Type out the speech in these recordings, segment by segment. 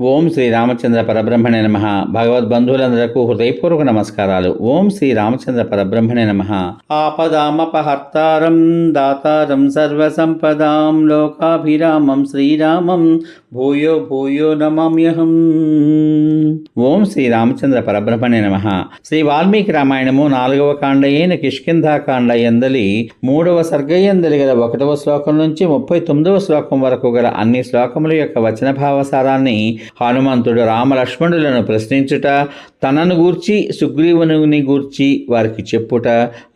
ఓం శ్రీ రామచంద్ర పరబ్రహ్మణే నమ. భగవద్బంధువులందరకు హృదయపూర్వక నమస్కారాలు. ఓం శ్రీ రామచంద్ర పరబ్రహ్మణే నమ. ఆపదామపహర్తారం దాతారం సర్వసంపదాం లోకాభిరామం శ్రీరామం భూయో భూయో నమామ్యహం. ఓం శ్రీ రామచంద్ర పరబ్రహ్మణే నమ. శ్రీ వాల్మీకి రామాయణము నాలుగవ కాండ అయిన కిష్కింధాకాండ ఎందలి మూడవ సర్గయందలి గల ఒకటవ శ్లోకం నుంచి ముప్పై తొమ్మిదవ శ్లోకం వరకు గల అన్ని శ్లోకముల యొక్క వచన భావసారాన్ని హనుమంతుడు రామలక్ష్మణులను ప్రశ్నించుట తనను గూర్చి సుగ్రీవుని గూర్చి వారికి చెప్పుట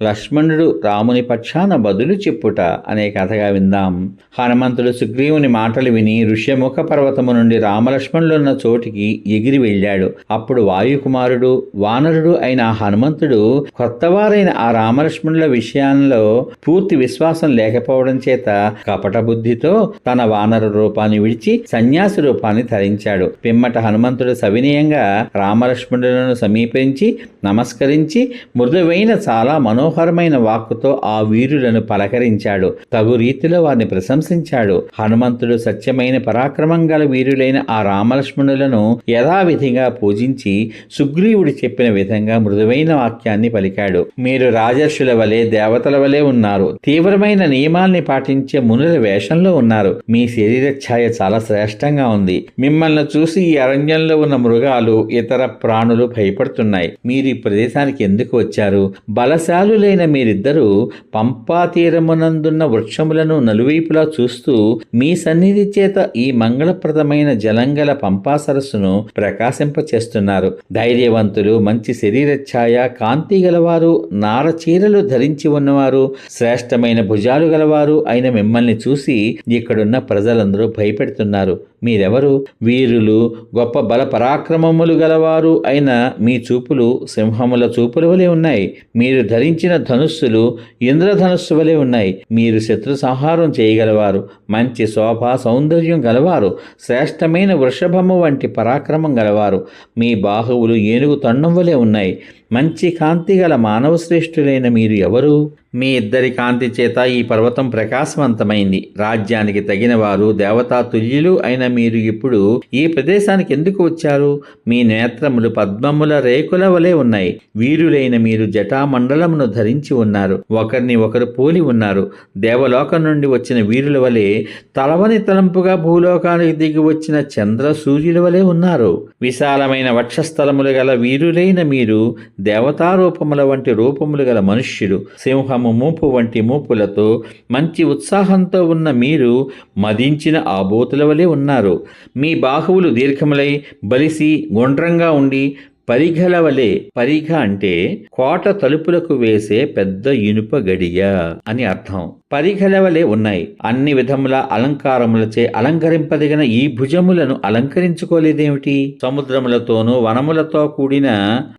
లక్ష్మణుడు రాముని పక్షాన బదులు చెప్పుట అనే కథగా విందాం. హనుమంతుడు సుగ్రీవుని మాటలు విని ఋష్యముఖ పర్వతము నుండి రామలక్ష్మణులున్న చోటికి ఎగిరి వెళ్ళాడు. అప్పుడు వాయుకుమారుడు వానరుడు అయిన ఆ హనుమంతుడు కొత్తవారైన ఆ రామలక్ష్మణుల విషయంలో పూర్తి విశ్వాసం లేకపోవడం చేత కపట బుద్ధితో తన వానర రూపాన్ని విడిచి సన్యాసి రూపాన్ని ధరించాడు. పిమ్మట హనుమంతుడు సవినయంగా రామలక్ష్మణులను సమీపించి నమస్కరించి మృదువైన చాలా మనోహరమైన వాక్కుతో ఆ వీరులను పలకరించాడు. తగు రీతిలో వారిని ప్రశంసించాడు. హనుమంతుడు సత్యమైన పరాక్రమం గల వీరులైన ఆ రామలక్ష్మణులను యథావిధిగా పూజించి సుగ్రీవుడు చెప్పిన విధంగా మృదువైన వాక్యాన్ని పలికాడు. మీరు రాజర్షుల వలె దేవతల వలె ఉన్నారు. తీవ్రమైన నియమాల్ని పాటించే మునుల వేషంలో ఉన్నారు. మీ శరీర ఛాయ చాలా శ్రేష్టంగా ఉంది. మిమ్మల్ని చూసి ఈ అరణ్యంలో ఉన్న మృగాలు ఇతర ప్రాణులు భయపడుతున్నాయి. మీరు ఈ ప్రదేశానికి ఎందుకు వచ్చారు? బలశాలులైన మీరిద్దరూ పంపా తీరమునందున్న వృక్షములను నలువైపులా చూస్తూ మీ సన్నిధి చేత ఈ మంగళప్రదమైన జలంగల పంపా సరస్సును ప్రకాశింపచేస్తున్నారు. ధైర్యవంతులు మంచి శరీర ఛాయ కాంతి గలవారు నార చీరలు ధరించి ఉన్నవారు శ్రేష్టమైన భుజాలు గలవారు అయిన మిమ్మల్ని చూసి ఇక్కడున్న ప్రజలందరూ భయపెడుతున్నారు. మీరెవరు? వీరులు గొప్ప బల పరాక్రమములు గలవారు అయిన మీ చూపులు సింహముల చూపుల వలె ఉన్నాయి. మీరు ధరించిన ధనుస్సులు ఇంద్రధనుస్సు వలె ఉన్నాయి. మీరు శత్రు సంహారం చేయగలవారు. మంచి శోభ సౌందర్యం గలవారు. శ్రేష్టమైన వృషభము వంటి పరాక్రమం గలవారు. మీ బాహువులు ఏనుగు తొండం వలె ఉన్నాయి. మంచి కాంతి గల మానవ శ్రేష్ఠులైన మీరు ఎవరు? మీ ఇద్దరి కాంతి చేత ఈ పర్వతం ప్రకాశవంతమైంది. రాజ్యానికి తగిన వారు దేవతా తుల్యులు అయిన మీరు ఇప్పుడు ఈ ప్రదేశానికి ఎందుకు వచ్చారు? మీ నేత్రములు పద్మముల రేకుల వలె ఉన్నాయి. వీరులైన మీరు జటామండలమును ధరించి ఉన్నారు. ఒకరిని ఒకరు పోలి ఉన్నారు. దేవలోకం నుండి వచ్చిన వీరుల వలె తలవని తలంపుగా భూలోకానికి దిగి వచ్చిన చంద్ర సూర్యుల వలె ఉన్నారు. విశాలమైన వక్షస్థలములు గల వీరులైన మీరు దేవతారూపముల వంటి రూపములు గల మనుష్యులు సింహము మూపు వంటి మూపులతో మంచి ఉత్సాహంతో ఉన్న మీరు మదించిన ఆబోతుల వలె ఉన్నారు. మీ బాహువులు దీర్ఘములై బలిసి గుండ్రంగా ఉండి పరిఘల వలె పరిఘ అంటే కోట తలుపులకు వేసే పెద్ద ఇనుప గడియ అని అర్థం. పరిఘలవలే ఉన్నాయి. అన్ని విధముల అలంకారములచే అలంకరింపదగిన ఈ భుజములను అలంకరించుకోలేదేమిటి? సముద్రములతోనూ వనములతో కూడిన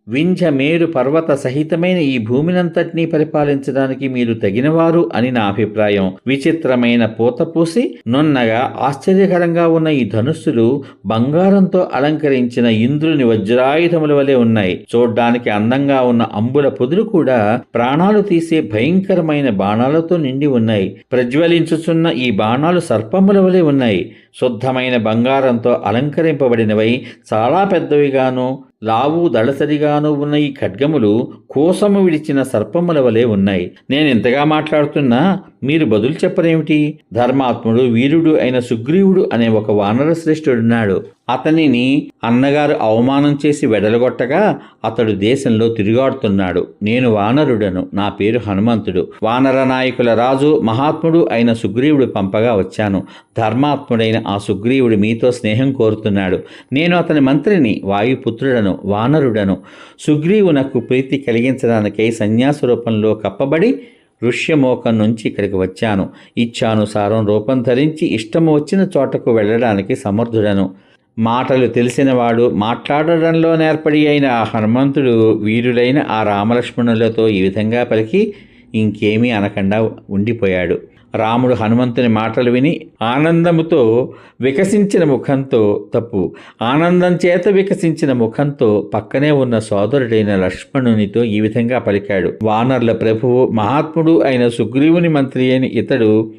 వింజమేరు మేరు పర్వత సహితమైన ఈ భూమినంతటినీ పరిపాలించడానికి మీరు తగినవారు అని నా అభిప్రాయం. విచిత్రమైన పూత పూసి నున్నగా ఆశ్చర్యకరంగా ఉన్న ఈ ధనుస్సులు బంగారంతో అలంకరించిన ఇంద్రుని వజ్రాయుధముల వలె ఉన్నాయి. చూడ్డానికి అందంగా ఉన్న అంబుల పొదులు కూడా ప్రాణాలు తీసే భయంకరమైన బాణాలతో నిండి ఉన్నాయి. ఉన్నాయి. ప్రజ్వలించుచున్న ఈ బాణాలు సర్పముల వలె ఉన్నాయి. శుద్ధమైన బంగారంతో అలంకరింపబడినవై చాలా పెద్దవిగాను లావు దళసరిగాను ఉన్న ఈ ఖడ్గములు కోసము విడిచిన సర్పముల వలె ఉన్నాయి. నేను ఇంతగా మాట్లాడుతున్నా మీరు బదులు చెప్పరేమిటి? ధర్మాత్ముడు వీరుడు అయిన సుగ్రీవుడు అనే ఒక వానర శ్రేష్ఠుడున్నాడు. అతనిని అన్నగారు అవమానం చేసి వెడలగొట్టగా అతడు దేశంలో తిరుగాడుతున్నాడు. నేను వానరుడను నా పేరు హనుమంతుడు. వానర నాయకుల రాజు మహాత్ముడు అయిన సుగ్రీవుడు పంపగా వచ్చాను. ధర్మాత్ముడైన ఆ సుగ్రీవుడు మీతో స్నేహం కోరుతున్నాడు. నేను అతని మంత్రిని వాయుపుత్రుడను వానరుడను. సుగ్రీవునకు ప్రీతి కలిగించడానికై సన్యాస రూపంలో కప్పబడి ఋష్యమోకం నుంచి ఇక్కడికి వచ్చాను. ఇచ్చానుసారం రూపం ధరించి ఇష్టము వచ్చిన చోటకు వెళ్ళడానికి సమర్థుడను. మాటలు తెలిసినవాడు మాట్లాడడంలో నేర్పడి అయిన ఆ హనుమంతుడు వీరులైన ఆ రామలక్ష్మణులతో ఈ విధంగా పలికి ఇంకేమీ అనకుండా ఉండిపోయాడు. రాముడు హనుమంతుని మాటలు విని ఆనందముతో వికసించిన ముఖంతో తప్పు. ఆనందం చేత వికసించిన ముఖంతో పక్కనే ఉన్న సోదరుడైన లక్ష్మణునితో ఈ విధంగా పలికాడు. వానర్ల ప్రభువు మహాత్ముడు అయిన సుగ్రీవుని మంత్రి అయిన ఇతడు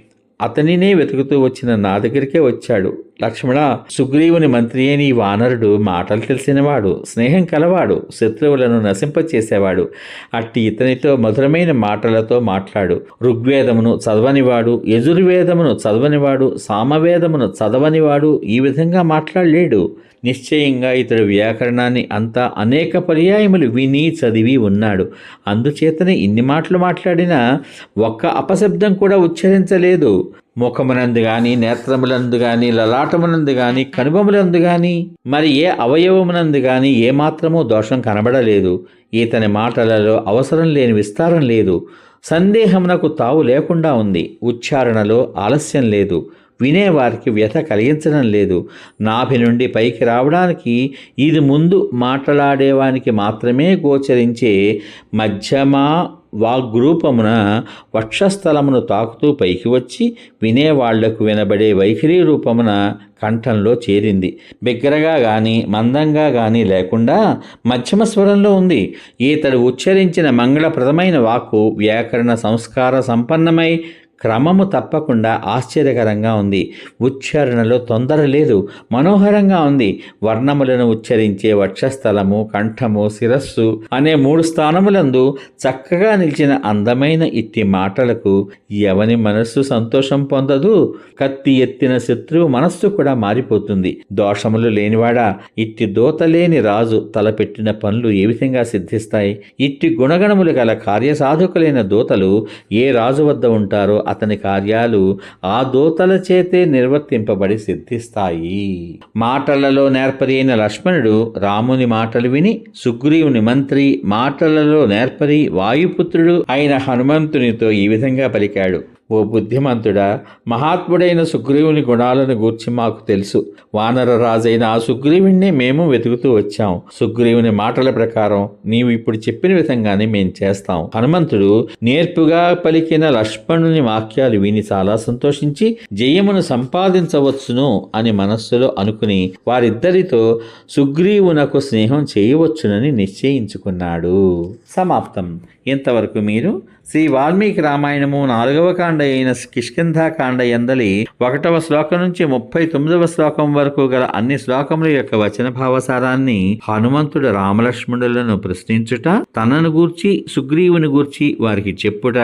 అతనినే వెతుకుతూ వచ్చిన నా దగ్గరికే వచ్చాడు. లక్ష్మణ సుగ్రీవుని మంత్రి అయిన ఈ వానరుడు మాటలు తెలిసినవాడు స్నేహం కలవాడు శత్రువులను నశింపచేసేవాడు. అట్టి ఇతనితో మధురమైన మాటలతో మాట్లాడు. ఋగ్వేదమును చదవనివాడు యజుర్వేదమును చదవనివాడు సామవేదమును చదవనివాడు ఈ విధంగా మాట్లాడలేడు. నిశ్చయంగా ఇతడు వ్యాకరణాన్ని అంతా అనేక పర్యాయములు విని చదివి ఉన్నాడు. అందుచేతనే ఇన్ని మాటలు మాట్లాడినా ఒక్క అపశబ్దం కూడా ఉచ్చరించలేదు. ముఖమునందు గాని నేత్రములందు గాని లలాటమునందు గాని కనుబములందు గాని మరి ఏ అవయవమునందు గాని ఏమాత్రమూ దోషం కనబడలేదు. ఈతని మాటలలో అవసరం లేని విస్తారం లేదు. సందేహమునకు తావు లేకుండా ఉంది. ఉచ్చారణలో ఆలస్యం లేదు. వినేవారికి వ్యథ కలిగించడం లేదు. నాభి నుండి పైకి రావడానికి ఇది ముందు మాట్లాడేవానికి మాత్రమే గోచరించే మధ్యమా వాగ్రూపమున వక్షస్థలమును తాకుతూ పైకి వచ్చి వినేవాళ్ళకు వినబడే వైఖరి రూపమున కంఠంలో చేరింది. బిగ్గరగా గాని మందంగా గాని లేకుండా మధ్యమ స్వరంలో ఉంది. ఈతడు ఉచ్చరించిన మంగళప్రదమైన వాక్కు వ్యాకరణ సంస్కార సంపన్నమై క్రమము తప్పకుండా ఆశ్చర్యకరంగా ఉంది. ఉచ్చారణలో తొందర లేదు. మనోహరంగా ఉంది. వర్ణములను ఉచ్చరించే వక్షస్థలము కంఠము శిరస్సు అనే మూడు స్థానములందు చక్కగా నిలిచిన అందమైన ఇట్టి మాటలకు ఎవని మనస్సు సంతోషం పొందదు. కత్తి ఎత్తిన శత్రువు మనస్సు కూడా మారిపోతుంది. దోషములు లేనివాడా? ఇట్టి దోతలేని రాజు తలపెట్టిన పనులు ఏ విధంగా సిద్ధిస్తాయి? ఇట్టి గుణగణములు గల కార్యసాధకులైన దూతలు ఏ రాజు వద్ద ఉంటారో అతని కార్యాలు ఆ దూతల చేతే నిర్వర్తింపబడి సిద్ధిస్తాయి. మాటలలో నేర్పరి అయిన లక్ష్మణుడు రాముని మాటలు విని సుగ్రీవుని మంత్రి మాటలలో నేర్పరి వాయుపుత్రుడు అయిన హనుమంతునితో ఈ విధంగా పలికాడు. ఓ బుద్ధిమంతుడా మహాత్ముడైన సుగ్రీవుని గుణాలను గూర్చి మాకు తెలుసు. వానర రాజైన ఆ సుగ్రీవుణ్ణి మేము వెతుకుతూ వచ్చాం. సుగ్రీవుని మాటల ప్రకారం నీవు ఇప్పుడు చెప్పిన విధంగానే మేం చేస్తాం. హనుమంతుడు నేర్పుగా పలికిన లక్ష్మణుని వాక్యాలు విని చాలా సంతోషించి జయమును సంపాదించవచ్చును అని మనస్సులో అనుకుని వారిద్దరితో సుగ్రీవునకు స్నేహం చేయవచ్చునని నిశ్చయించుకున్నాడు. సమాప్తం. ఇంతవరకు మీరు శ్రీ వాల్మీకి రామాయణము నాలుగవ కాండ అయిన కిష్కింధాకాండ ఎందలి ఒకటవ శ్లోకం నుంచి ముప్పై తొమ్మిదవ శ్లోకం వరకు గల అన్ని శ్లోకముల యొక్క వచన భావసారాన్ని హనుమంతుడు రామలక్ష్మణులను ప్రశ్నించుట తనను గూర్చి సుగ్రీవుని గూర్చి వారికి చెప్పుట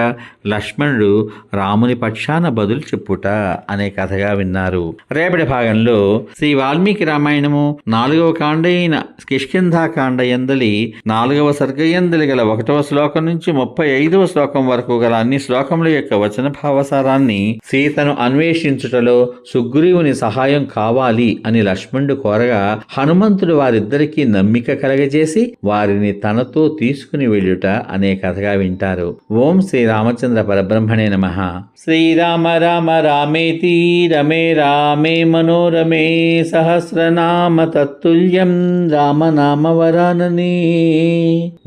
లక్ష్మణుడు రాముని పక్షాన బదులు చెప్పుట అనే కథగా విన్నారు. రేపటి భాగంలో శ్రీ వాల్మీకి రామాయణము నాలుగవ కాండ అయిన కిష్కింధాకాండ ఎందలి నాలుగవ సర్గ ఎందలి గల ఒకటవ శ్లోకం నుంచి ముప్పై ఐదవ శ్లోకం వరకు గల అన్ని శ్లోకముల యొక్క వచన భావసారాన్ని సీతను అన్వేషించుటలో సుగ్రీవుని సహాయం కావాలి అని లక్ష్మణుడు కోరగా హనుమంతుడు వారిద్దరికీ నమ్మిక కలగజేసి వారిని తనతో తీసుకుని వెళ్ళుట అనే కథగా వింటారు. ఓం శ్రీ రామచంద్ర పరబ్రహ్మణే నమ. శ్రీరామ రామ రామేతి రమే రామే మనోరమే సహస్రనామ తత్తుల్యం రామనామ వరాననే.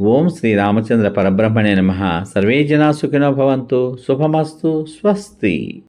ఓం శ్రీ రామచంద్ర పరబ్రహ్మణే నమ. సర్వే జనా సుఖినో భవంతు శుభమస్తు స్వస్తి.